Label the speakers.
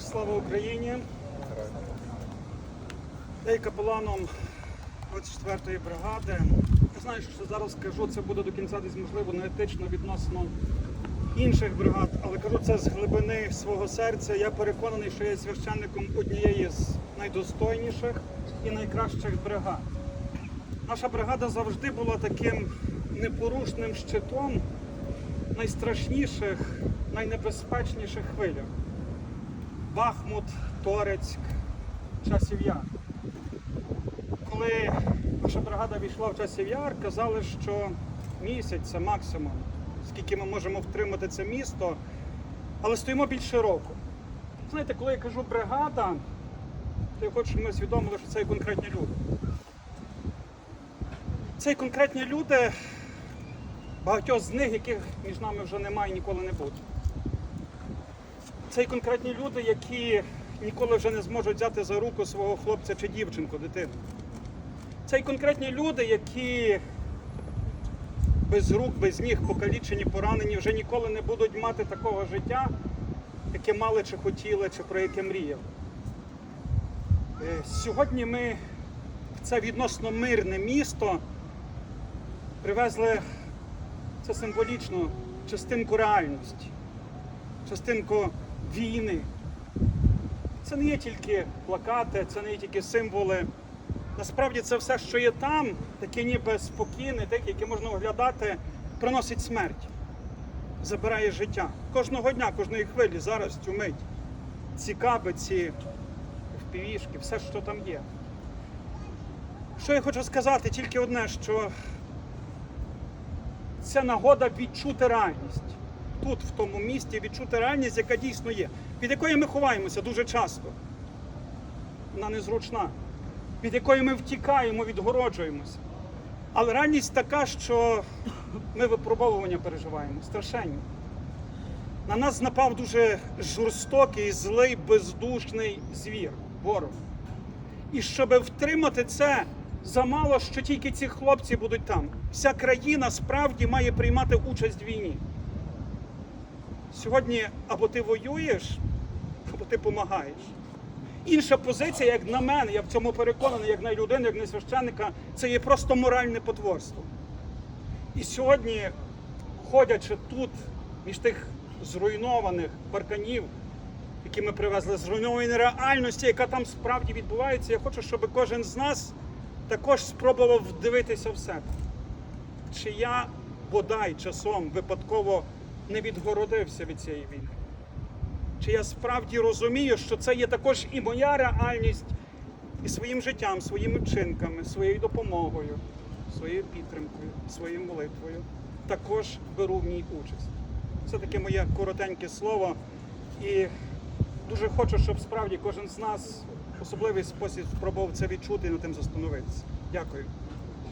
Speaker 1: Слава Україні! Я є капеланом 24-ї бригади. Я знаю, що зараз скажу, це буде до кінця десь можливо не етично відносно інших бригад, але кажу це з глибини свого серця. Я переконаний, що я є священником однієї з найдостойніших і найкращих бригад. Наша бригада завжди була таким непорушним щитом найстрашніших, найнебезпечніших хвилях. Бахмут, Торецьк, часів Яр. Коли наша бригада війшла в часів Яр, казали, що місяць це максимум, скільки ми можемо втримати це місто, але стоїмо більше року. Знаєте, коли я кажу бригада, то я хочу, щоб ми усвідомили, що це є конкретні люди. Це конкретні люди, багатьох з них, яких між нами вже немає і ніколи не буде. Це й конкретні люди, які ніколи вже не зможуть взяти за руку свого хлопця чи дівчинку, дитину. Це й конкретні люди, які без рук, без ніг, покалічені, поранені, вже ніколи не будуть мати такого життя, яке мали чи хотіли, чи про яке мріяли. Е, Сьогодні ми в це відносно мирне місто привезли це символічно частинку реальності частинку війни. Це не є тільки плакати, це не є тільки символи. Насправді це все, що є там, таке ніби спокійне, таке, яке можна оглядати, приносить смерть, забирає життя. Кожного дня, кожної хвилі, зараз цю мить. Ці каби, ці впівішки, все, що там є. Що я хочу сказати, тільки одне, що це нагода відчути реальність тут, в тому місті, відчути реальність, яка дійсно є, від якої ми ховаємося дуже часто. Вона незручна, від якої ми втікаємо, відгороджуємося. Але реальність така, що ми випробовування переживаємо, страшенні. На нас напав дуже жорстокий, злий, бездушний звір, ворог. І щоб втримати це, замало, що тільки ці хлопці будуть там. Вся країна справді має приймати участь в війні. Сьогодні або ти воюєш, або ти допомагаєш. Інша позиція, як на мене, я в цьому переконаний, як на людину, як на священника, це є просто моральне потворство. І сьогодні, ходячи тут, між тих зруйнованих парканів, які ми привезли, зруйнованої реальності, яка там справді відбувається, я хочу, щоб кожен з нас також спробував дивитися в себе. Чи я бодай часом випадково не відгородився від цієї війни? Чи я справді розумію, що це є також і моя реальність, і своїм життям, своїми вчинками, своєю допомогою, своєю підтримкою, своєю молитвою також беру в ній участь. Це таке моє коротеньке слово. І дуже хочу, щоб справді кожен з нас в особливий спосіб спробував це відчути і над тим застановитися. Дякую.